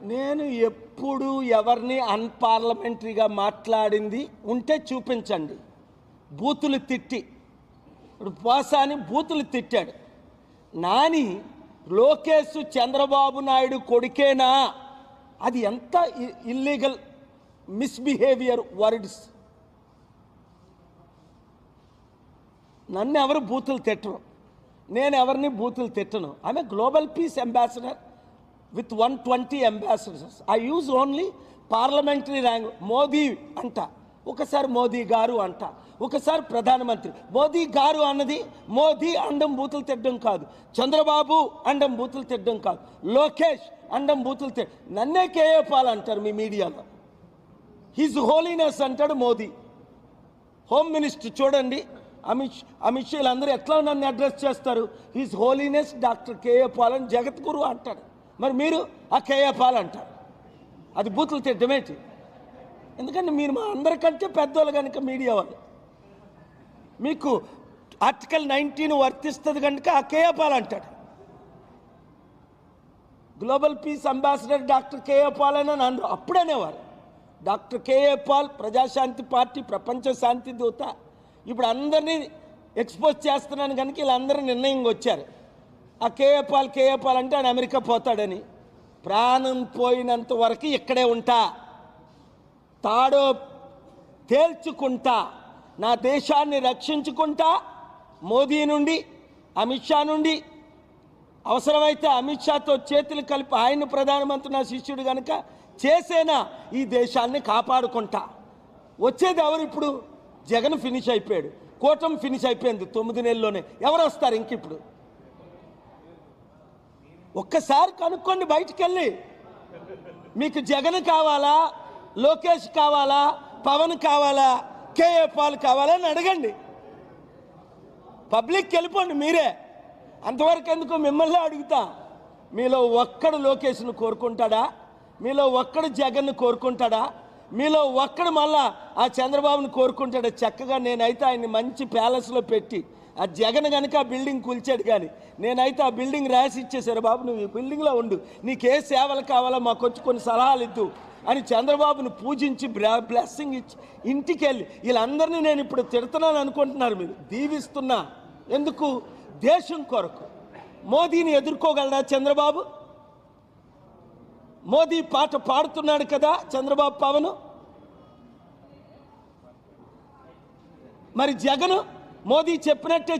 నేను ఎప్పుడు ఎవరిని అన్పార్లమెంటరీగా మాట్లాడింది ఉంటే చూపించండి. బూతులు తిట్టి. ఇప్పుడు పోసాని బూతులు తిట్టాడు. నాని లోకేష్ చంద్రబాబు నాయుడు కొడుకేనా? అది ఎంత ఇల్లీగల్ మిస్బిహేవియర్ వర్డ్స్ నన్ను ఎవరు బూతులు తిట్టరు? నేను ఎవరిని బూతులు తిట్టను. ఆమె global peace ambassador with one twenty ambassadors I use only parliamentary rank Modi అంట. ఒకసారి మోదీ గారు అంట. ఒకసారి ప్రధానమంత్రి. మోదీ గారు అన్నది మోదీ అండం బూతులు తిట్టడం కాదు. చంద్రబాబు అండం బూతులు తిట్టడం కాదు. లోకేష్ అండం బూతులు తిట్ట నన్నే కేఏపాల్ అంటారు మీ మీడియాలో. హిజ్ హోలీనెస్ అంటాడు మోదీ. హోమ్ మినిస్టర్ చూడండి. అమిత్ అమిత్ షా వీళ్ళందరూ ఎట్లా నన్ను అడ్రస్ చేస్తారు? His holiness doctor K A Paul అని జగద్గురు అంటాడు. మరి మీరు ఆ కేఏ పాల్ అంటారు. అది బూతులు తిట్టమేటి ఎందుకంటే మీరు మా అందరికంటే పెద్దోళ్ళు కనుక మీడియా వాళ్ళు. మీకు ఆర్టికల్ నైన్టీన్ వర్తిస్తుంది కనుక ఆ కేఏ పాల్ అంటాడు. Global peace ambassador doctor K A Paul అని నన్ను అప్పుడనేవారు doctor K A Paul Praja Shanti party ప్రపంచ శాంతి దూత. ఇప్పుడు అందరినీ ఎక్స్పోజ్ చేస్తున్నాను కనుక వీళ్ళందరూ నిర్ణయంగా వచ్చారు. ఆ కేఏపాల్ కేఏపాల్ అంటే ఆయన అమెరికా పోతాడని. ప్రాణం పోయినంత వరకు ఇక్కడే ఉంటా. తాడో తేల్చుకుంటా. నా దేశాన్ని రక్షించుకుంటా. మోదీ నుండి అమిత్ షా నుండి. అవసరమైతే అమిత్ షాతో చేతులు కలిపి ఆయన ప్రధానమంత్రి నా శిష్యుడు కనుక చేసేనా ఈ దేశాన్ని కాపాడుకుంటా. వచ్చేది ఎవరు ఇప్పుడు? జగన్ ఫినిష్ అయిపోయాడు. కూటమి ఫినిష్ అయిపోయింది తొమ్మిది నెలల్లోనే. ఎవరు వస్తారు ఇంక ఇప్పుడు? ఒక్కసారి కనుక్కోండి బయటికి వెళ్ళి మీకు జగన్ కావాలా? లోకేష్ కావాలా? పవన్ కావాలా? కేఏ పాల్ కావాలా అని అడగండి. పబ్లిక్ వెళ్ళిపోండి మీరే. అంతవరకు ఎందుకు మిమ్మల్ని అడుగుతా? మీలో ఒక్కడు లోకేష్ను కోరుకుంటాడా? మీలో ఒక్కడు జగన్ను కోరుకుంటాడా? మీలో ఒక్కడు మళ్ళా ఆ చంద్రబాబును కోరుకుంటాడు. చక్కగా నేనైతే ఆయన్ని మంచి ప్యాలెస్లో పెట్టి ఆ జగన్ కనుక ఆ బిల్డింగ్ కూల్చాడు కానీ నేనైతే ఆ బిల్డింగ్ రాసి ఇచ్చేసారు బాబు నువ్వు ఈ బిల్డింగ్లో ఉండు. నీకే సేవలు కావాలో? మాకు వచ్చి కొన్ని సలహాలు ఇద్దు అని చంద్రబాబును పూజించి బ్లా- బ్లెస్సింగ్ ఇచ్చి ఇంటికి వెళ్ళి వీళ్ళందరినీ నేను ఇప్పుడు తిడుతున్నాను అనుకుంటున్నారు మీరు. దీవిస్తున్నా. ఎందుకు? దేశం కొరకు. మోదీని ఎదుర్కోగలరా చంద్రబాబు? మోదీ పాట పాడుతున్నాడు కదా చంద్రబాబు పవన్? మరి జగన్ మోదీ చెప్పినట్టే